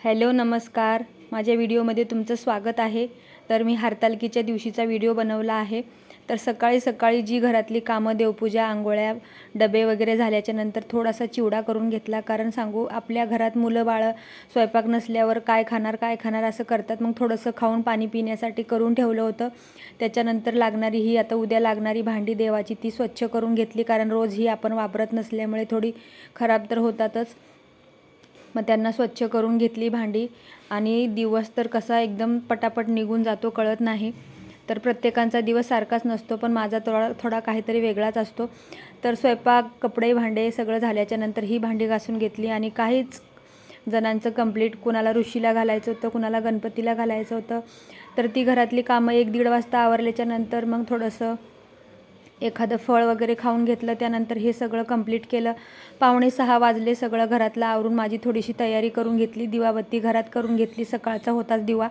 Hello नमस्कार. माझ्या व्हिडिओमध्ये तुमचं स्वागत आहे. तर मी हरतालकीच्या दिवशीचा व्हिडिओ बनवला आहे. तर सकाळी सकाळी जी घरातली कामं देवपूजा आंघोळ्या डबे वगैरे झाल्याच्यानंतर थोडासा चिवडा करून घेतला. कारण सांगू आपल्या घरात मुलं बाळं स्वयंपाक नसल्यावर काय खाणार काय खाणार असं करतात. मग थोडंसं खाऊन पाणी पिण्यासाठी करून ठेवलं होतं. त्याच्यानंतर लागणारी ही आता उद्या लागणारी भांडी देवाची ती स्वच्छ करून घेतली. कारण रोज ही आपण वापरत नसल्यामुळे थोडी खराब तर होतातच. मग त्यांना स्वच्छ करून घेतली भांडी. आणि दिवस तर कसा एकदम पटापट निघून जातो कळत नाही. तर प्रत्येकांचा दिवस सारखाच नसतो पण माझा थोडा थोडा काहीतरी वेगळाच असतो. तर स्वयंपाक कपडे भांडे सगळं झाल्याच्यानंतर ही भांडी घासून घेतली आणि काहीच जणांचं कंप्लीट कुणाला ऋषीला घालायचं होतं कुणाला गणपतीला घालायचं होतं. तर ती घरातली कामं एक दीड वाजता आवरल्याच्या नंतर मग थोडंसं एखादं फळ वगैरे खाऊन घेतलं त्यानंतर हे सगळं कंप्लीट केलं. पावणे सहा वाजले सगळं घरातलं आवरून माझी थोडीशी तयारी करून घेतली दिवाबत्ती घरात करून घेतली सकाळचा होताच दिवा.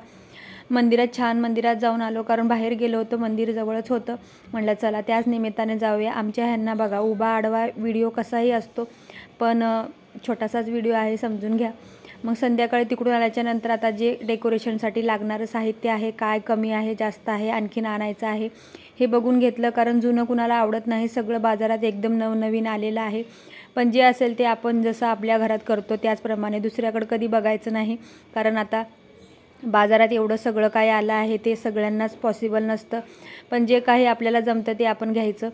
मंदिरात छान मंदिरात जाऊन आलो कारण बाहेर गेलो होतो मंदिर जवळच होतं. म्हटलं चला त्याच निमित्ताने जाऊया. आमच्या ह्यांना बघा उभा आडवा व्हिडिओ कसाही असतो पण छोटासाच व्हिडिओ आहे समजून घ्या. मग संध्याकाळी तिकडून आल्याच्यानंतर आता जे डेकोरेशनसाठी लागणारं साहित्य आहे काय कमी आहे जास्त आहे आणखीन आणायचं आहे हे बघून घेतलं. कारण जुनं कुणाला आवडत नाही सगळं बाजारात एकदम नवनवीन आलेलं आहे. पण जे असेल ते आपण जसं आपल्या घरात करतो त्याचप्रमाणे दुसऱ्याकडं कधी बघायचं नाही. कारण आता बाजारात एवढं सगळं काय आलं आहे ते सगळ्यांनाच पॉसिबल नसतं. पण जे काही आपल्याला जमतं ते आपण घ्यायचं.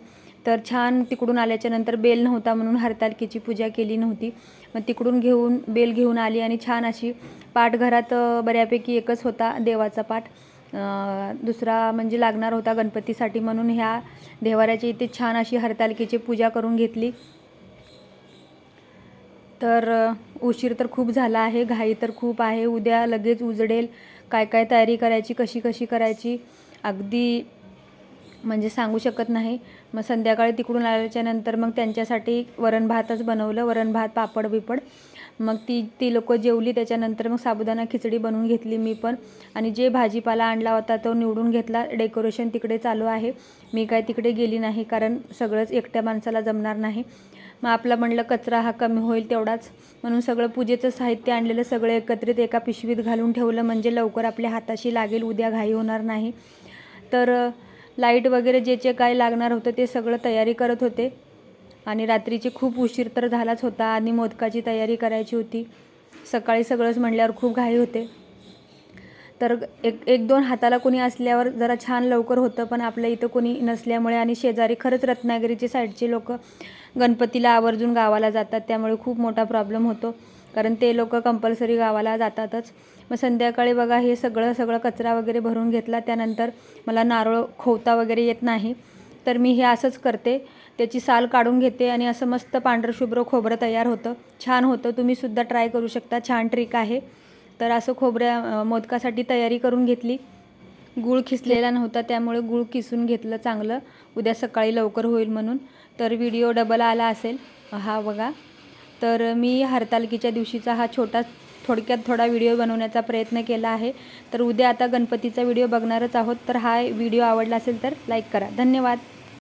तर छान तिकडून आल्याच्यानंतर बेल नव्हता म्हणून हरतालकीची पूजा केली नव्हती. मग तिकडून घेऊन बेल घेऊन आली आणि छान अशी पाठ घरात बऱ्यापैकी एकच होता देवाचा पाठ. दुसरा म्हणजे लागणार होता गणपतीसाठी म्हणून ह्या देवाऱ्याच्या इथे छान अशी हरतालिकेची पूजा करून घेतली. तर उशीर तर खूप झाला आहे घाई तर खूप आहे. उद्या लगेच उजडेल. काय काय तयारी करायची कशी कशी करायची? अगदी म्हणजे सांगू शकत नाही. मग संध्याकाळी तिकडून आल्याच्यानंतर मग त्यांच्यासाठी वरण भातच बनवलं. वरण भात पापड बिपड. मग ती ती लोक जेवली. त्याच्यानंतर मग साबुदाणा खिचडी बनवून घेतली मी पण. आणि जे भाजीपाला आणला होता तो निवडून घेतला. डेकोरेशन तिकडे चालू आहे. मी काय तिकडे गेली नाही कारण सगळंच एकट्या माणसाला जमणार नाही. मग आपलं म्हणलं कचरा हा कमी होईल तेवढाच. म्हणून सगळं पूजेचं साहित्य आणलेलं सगळं एकत्रित एका पिशवीत घालून ठेवलं. म्हणजे लवकर आपल्या हाताशी लागेल. उद्या घाई होणार नाही. तर लाइट वगैरे जे जे काय लागणार होतं ते सगळं तयारी करत होते. आणि रात्रीचे खूप उशीर तर झालाच होता आणि मोदकाची तयारी करायची होती. सकाळी सगळंच म्हणल्यावर खूप घाई होते. तर एक एक दोन हाताला कोणी असल्यावर जरा छान लवकर होतं पण आपल्या इथं कोणी नसल्यामुळे आणि शेजारी खरंच रत्नागिरीचे साईडचे लोक गणपतीला आवर्जून गावाला जातात त्यामुळे खूप मोठा प्रॉब्लेम होतो. कारण ते लोक कंपल्सरी गावाला जातातच. मग संध्याकाळी बघा हे सगळं सगळं कचरा वगैरे भरून घेतला. त्यानंतर मला नारळ खोवता वगैरे येत नाही. तर मी हे असंच करते. त्याची साल काढून घेते आणि असं मस्त पांढरशुभ्र खोबरं तयार होतं. छान होतं. तुम्हीसुद्धा ट्राय करू शकता. छान ट्रिक आहे. तर असं खोबऱ्या मोदकासाठी तयारी करून घेतली. गूळ खिसलेला नव्हता त्यामुळे गूळ किसून घेतलं चांगलं. उद्या सकाळी लवकर होईल म्हणून. तर व्हिडिओ डबल आला असेल. हा बघा. तर मी हरतालकीच्या दिवशीचा हा छोटा थोडक्यात थोडा व्हिडिओ बनवण्याचा प्रयत्न केला आहे. तर उद्या आता गणपतीचा व्हिडिओ बघणारच आहोत. तर हा व्हिडिओ आवडला असेल तर लाईक करा. धन्यवाद.